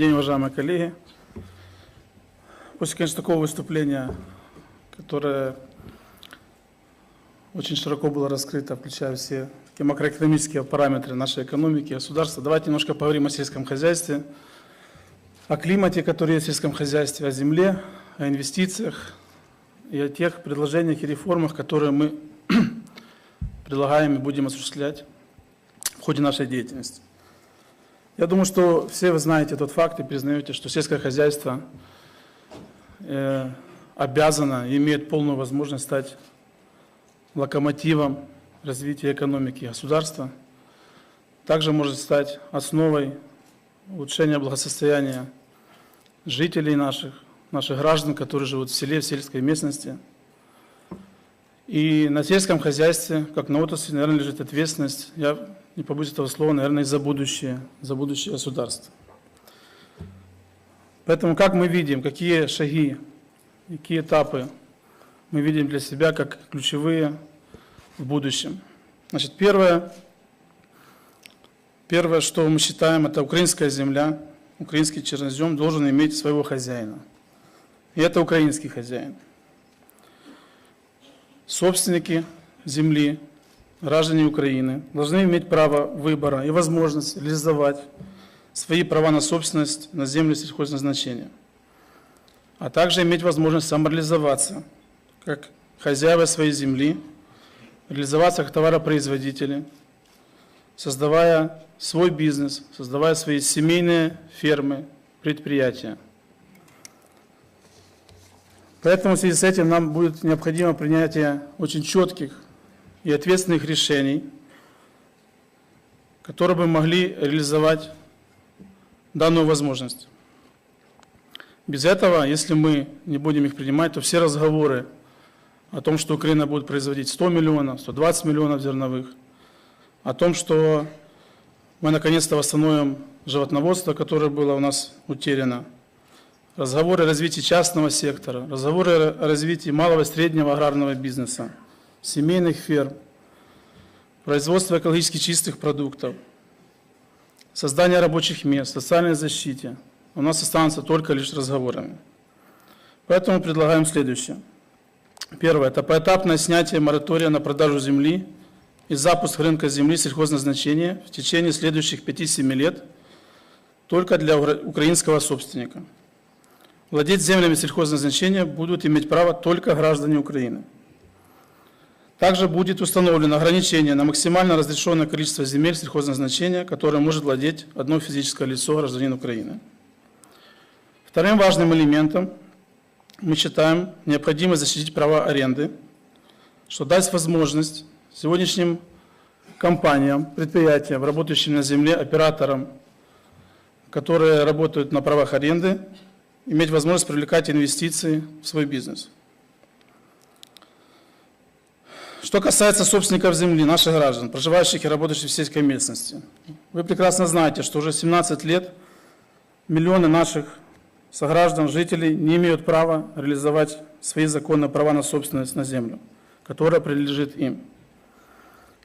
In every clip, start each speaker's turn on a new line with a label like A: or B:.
A: День, уважаемые коллеги. После, конечно, такого выступления, которое очень широко было раскрыто, включая все такие макроэкономические параметры нашей экономики, государства, давайте немножко поговорим о сельском хозяйстве, о климате, который есть в сельском хозяйстве, о земле, о инвестициях и о тех предложениях и реформах, которые мы предлагаем и будем осуществлять в ходе нашей деятельности. Я думаю, что все вы знаете тот факт и признаете, что сельское хозяйство э, обязано имеет полную возможность стать локомотивом развития экономики государства. Также может стать основой улучшения благосостояния жителей наших, наших граждан, которые живут в селе, в сельской местности. И на сельском хозяйстве, как на отрасли, наверное, лежит ответственность. Я не побоюсь этого слова, наверное, за будущее, за будущее государства. Поэтому как мы видим, какие шаги, какие этапы мы видим для себя как ключевые в будущем. Значит, первое, первое, что мы считаем, это украинская земля, украинский чернозем должен иметь своего хозяина. И это украинский хозяин. Собственники земли граждане Украины должны иметь право выбора и возможность реализовать свои права на собственность на землю сельхозназначения, а также иметь возможность самореализоваться как хозяева своей земли, реализоваться как товаропроизводители, создавая свой бизнес, создавая свои семейные фермы, предприятия. Поэтому в связи с этим нам будет необходимо принятие очень четких и ответственных решений, которые бы могли реализовать данную возможность. Без этого, если мы не будем их принимать, то все разговоры о том, что Украина будет производить 100 миллионов, 120 миллионов зерновых, о том, что мы наконец-то восстановим животноводство, которое было у нас утеряно, разговоры о развитии частного сектора, разговоры о развитии малого и среднего аграрного бизнеса – семейных ферм, производство экологически чистых продуктов, создание рабочих мест, социальной защите у нас останутся только лишь разговорами. Поэтому предлагаем следующее. Первое – это поэтапное снятие моратория на продажу земли и запуск рынка земли сельхозназначения в течение следующих 5-7 лет только для украинского собственника. Владеть землями сельхозназначения будут иметь право только граждане Украины – также будет установлено ограничение на максимально разрешенное количество земель сельхозназначения, которое может владеть одно физическое лицо, гражданин Украины. Вторым важным элементом мы считаем необходимо защитить права аренды, что даст возможность сегодняшним компаниям, предприятиям, работающим на земле, операторам, которые работают на правах аренды, иметь возможность привлекать инвестиции в свой бизнес – что касается собственников земли, наших граждан, проживающих и работающих в сельской местности, вы прекрасно знаете, что уже 17 лет миллионы наших сограждан, жителей не имеют права реализовать свои законные права на собственность на землю, которая принадлежит им.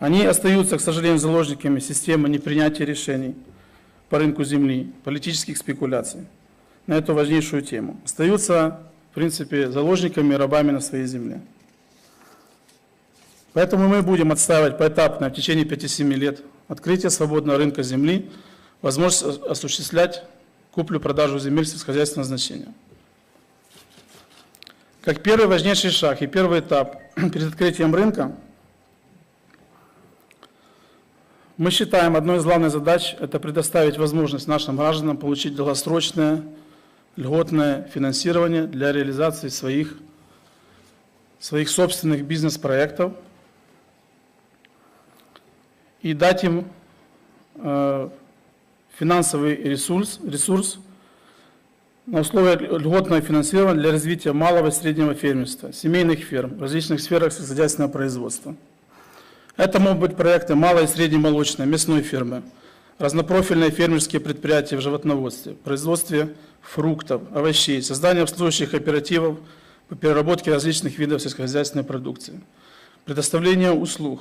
A: Они остаются, к сожалению, заложниками системы непринятия решений по рынку земли, политических спекуляций на эту важнейшую тему. Остаются, в принципе, заложниками и рабами на своей земле. Поэтому мы будем отстаивать поэтапно в течение 5-7 лет открытие свободного рынка земли, возможность осуществлять куплю-продажу земель сельскохозяйственного значения. Как первый важнейший шаг и первый этап перед открытием рынка, мы считаем, одной из главных задач – это предоставить возможность нашим гражданам получить долгосрочное, льготное финансирование для реализации своих, своих собственных бизнес-проектов – и дать им э, финансовый ресурс, ресурс на условиях льготного финансирования для развития малого и среднего фермерства, семейных ферм в различных сферах сельскохозяйственного производства. Это могут быть проекты малой и средней молочной, мясной фермы, разнопрофильные фермерские предприятия в животноводстве, производстве фруктов, овощей, создание обслуживающих кооперативов по переработке различных видов сельскохозяйственной продукции, предоставление услуг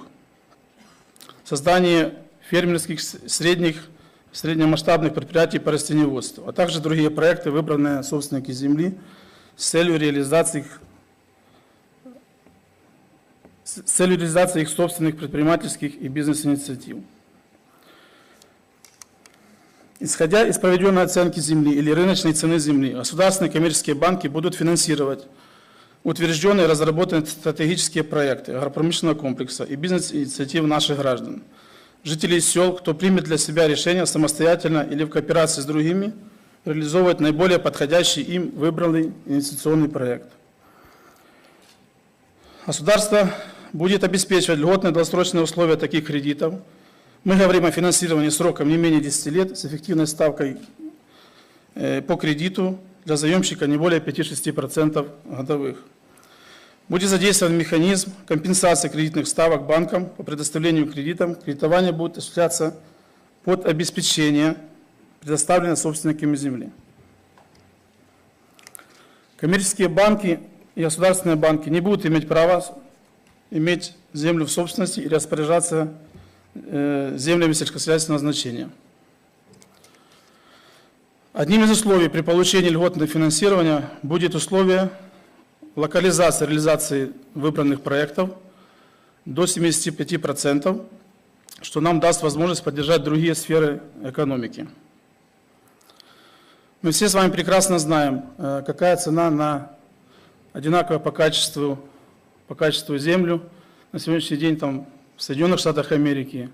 A: – создание фермерских средних среднемасштабных предприятий по растениеводству, а также другие проекты, выбранные собственники земли с целью реализации их с целью реализации их собственных предпринимательских и бизнес-инициатив. Исходя из проведенной оценки земли или рыночной цены земли, государственные коммерческие банки будут финансировать утвержденные и разработанные стратегические проекты агропромышленного комплекса и бизнес-инициатив наших граждан, жителей сел, кто примет для себя решение самостоятельно или в кооперации с другими реализовывать наиболее подходящий им выбранный инвестиционный проект. Государство будет обеспечивать льготные долгосрочные условия таких кредитов. Мы говорим о финансировании сроком не менее 10 лет с эффективной ставкой э, по кредиту для заемщика не более 5-6% годовых. Будет задействован механизм компенсации кредитных ставок банкам по предоставлению кредитов. Кредитование будет осуществляться под обеспечение, предоставленное собственниками земли. Коммерческие банки и государственные банки не будут иметь права иметь землю в собственности и распоряжаться землями сельскохозяйственного значения. Одним из условий при получении льготного финансирования будет условие локализации реализации выбранных проектов до 75%, что нам даст возможность поддержать другие сферы экономики. Мы все с вами прекрасно знаем, э, какая цена на одинаковую по качеству по качеству землю на сегодняшний день там, в Соединенных Штатах Америки,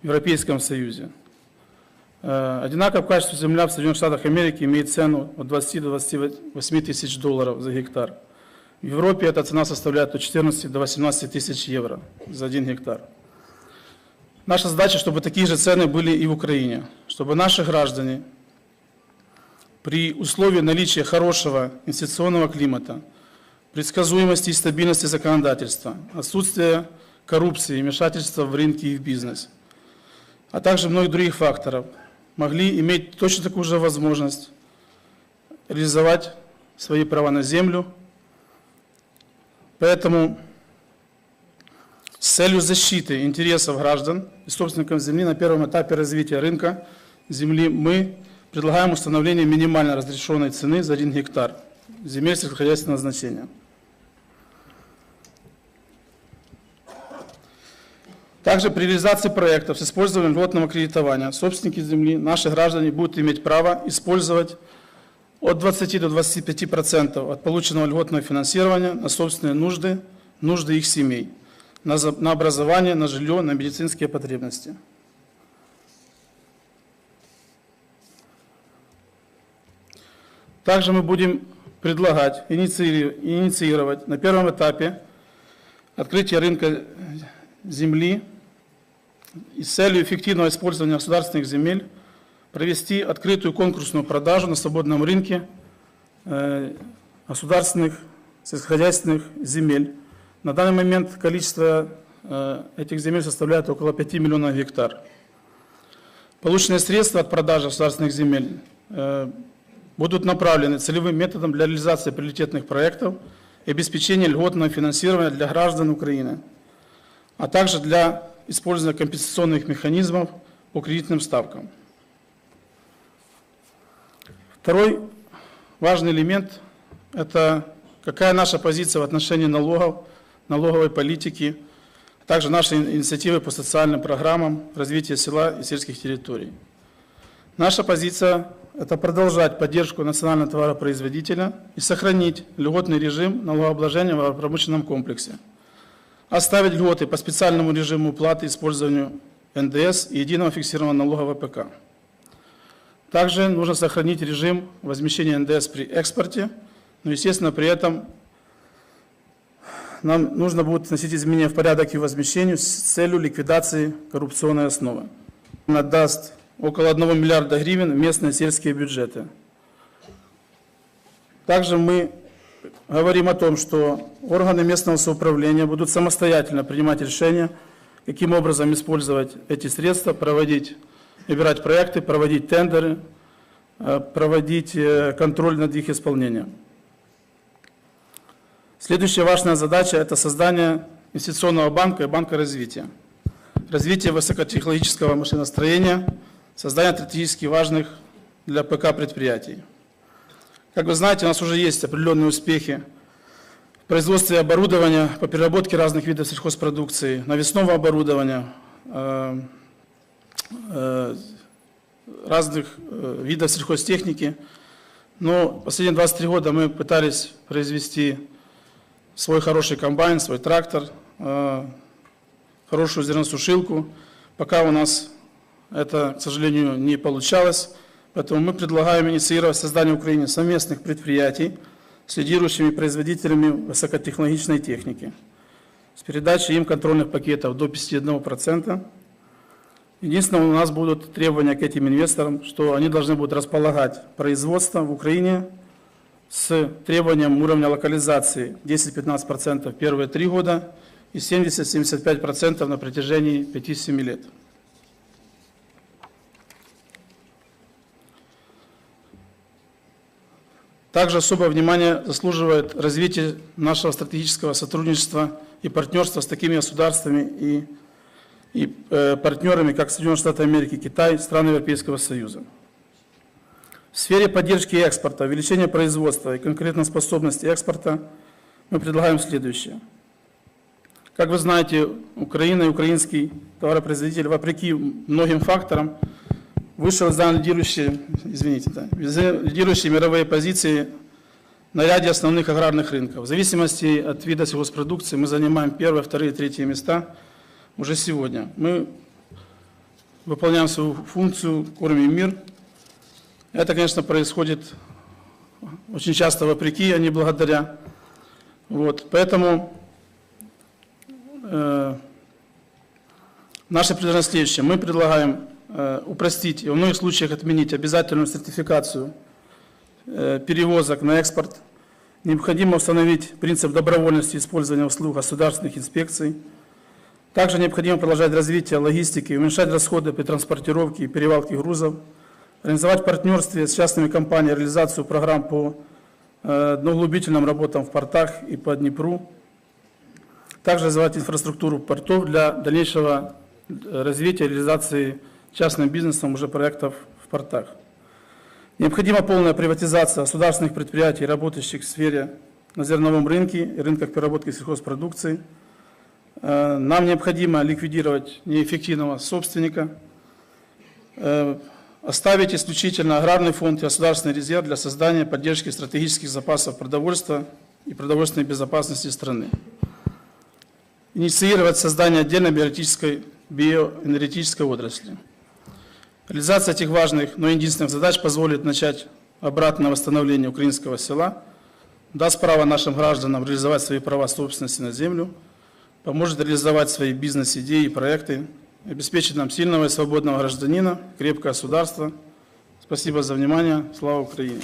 A: в Европейском Союзе. Э, одинаково по качеству земля в Соединенных Штатах Америки имеет цену от 20 до 28 тысяч долларов за гектар. В Европе эта цена составляет от 14 до 18 тысяч евро за один гектар. Наша задача, чтобы такие же цены были и в Украине, чтобы наши граждане при условии наличия хорошего инвестиционного климата – предсказуемости и стабильности законодательства, отсутствие коррупции вмешательства в рынки и в бизнес, а также многих других факторов, могли иметь точно такую же возможность реализовать свои права на землю. Поэтому с целью защиты интересов граждан и собственников земли на первом этапе развития рынка земли мы предлагаем установление минимально разрешенной цены за 1 гектар земель сельскохозяйственного значения. Также при реализации проектов с использованием льготного кредитования собственники земли, наши граждане будут иметь право использовать от 20 до 25% от полученного льготного финансирования на собственные нужды, нужды их семей, на образование, на жилье, на медицинские потребности. Также мы будем предлагать, инициировать на первом этапе открытие рынка земли и с целью эффективного использования государственных земель провести открытую конкурсную продажу на свободном рынке э, государственных сельскохозяйственных земель. На данный момент количество э, этих земель составляет около 5 миллионов гектар. Полученные средства от продажи государственных земель э, будут направлены целевым методом для реализации приоритетных проектов и обеспечения льготного финансирования для граждан Украины, а также для использования компенсационных механизмов по кредитным ставкам. Второй важный элемент – это какая наша позиция в отношении налогов, налоговой политики, а также наши инициативы по социальным программам развития села и сельских территорий. Наша позиция – это продолжать поддержку национального товаропроизводителя и сохранить льготный режим налогообложения в промышленном комплексе – оставить льготы по специальному режиму уплаты использованию НДС и единого фиксированного налога ВПК. Также нужно сохранить режим возмещения НДС при экспорте, но, естественно, при этом нам нужно будет вносить изменения в порядок и возмещению с целью ликвидации коррупционной основы. Она даст около 1 миллиарда гривен в местные сельские бюджеты. Также мы говорим о том, что органы местного самоуправления будут самостоятельно принимать решения, каким образом использовать эти средства, проводить, выбирать проекты, проводить тендеры, э, проводить э, контроль над их исполнением. Следующая важная задача – это создание инвестиционного банка и банка развития. Развитие высокотехнологического машиностроения, создание стратегически важных для ПК предприятий. Как вы знаете, у нас уже есть определенные успехи в производстве оборудования по переработке разных видов сельхозпродукции, навесного оборудования, э, э, разных э, видов сельхозтехники. Но последние 23 года мы пытались произвести свой хороший комбайн, свой трактор, хорошую зерносушилку. Пока у нас это, к сожалению, не получалось. Поэтому мы предлагаем инициировать создание в Украине совместных предприятий с лидирующими производителями высокотехнологичной техники с передачей им контрольных пакетов до 51%. Единственное, у нас будут требования к этим инвесторам, что они должны будут располагать производство в Украине с требованием уровня локализации 10-15% первые три года и 70-75% на протяжении 5-7 лет. Также особое внимание заслуживает развитие нашего стратегического сотрудничества и партнерства с такими государствами и, и э, партнерами, как Соединенные Штаты Америки, Китай, страны Европейского Союза. В сфере поддержки экспорта, увеличения производства и конкурентоспособности экспорта мы предлагаем следующее. Как вы знаете, Украина и украинский товаропроизводитель, вопреки многим факторам, вышел за лидирующие, извините, да, лидирующие мировые позиции на ряде основных аграрных рынков. В зависимости от вида сельхозпродукции мы занимаем первые, вторые, третьи места уже сегодня. Мы выполняем свою функцию, кормим мир. Это, конечно, происходит очень часто вопреки, а не благодаря. Вот, поэтому э, наше следующее. Мы предлагаем упростить и во многих случаях отменить обязательную сертификацию э, перевозок на экспорт. Необходимо установить принцип добровольности использования услуг государственных инспекций. Также необходимо продолжать развитие логистики, уменьшать расходы при транспортировке и перевалке грузов, организовать в партнерстве с частными компаниями реализацию программ по э, дноуглубительным работам в портах и по Днепру, также развивать инфраструктуру портов для дальнейшего э, развития и реализации частным бизнесом уже проектов в портах. Необходима полная приватизация государственных предприятий, работающих в сфере на зерновом рынке и рынках переработки сельхозпродукции. Э, Нам необходимо ликвидировать неэффективного собственника, э, оставить исключительно аграрный фонд и государственный резерв для создания поддержки стратегических запасов продовольствия и продовольственной безопасности страны. Инициировать создание отдельной биоэнергетической, биоэнергетической отрасли. Реализация этих важных, но единственных задач позволит начать обратное восстановление украинского села, даст право нашим гражданам реализовать свои права собственности на землю, поможет реализовать свои бизнес-идеи и проекты, обеспечит нам сильного и свободного гражданина, крепкое государство. Спасибо за внимание. Слава Украине!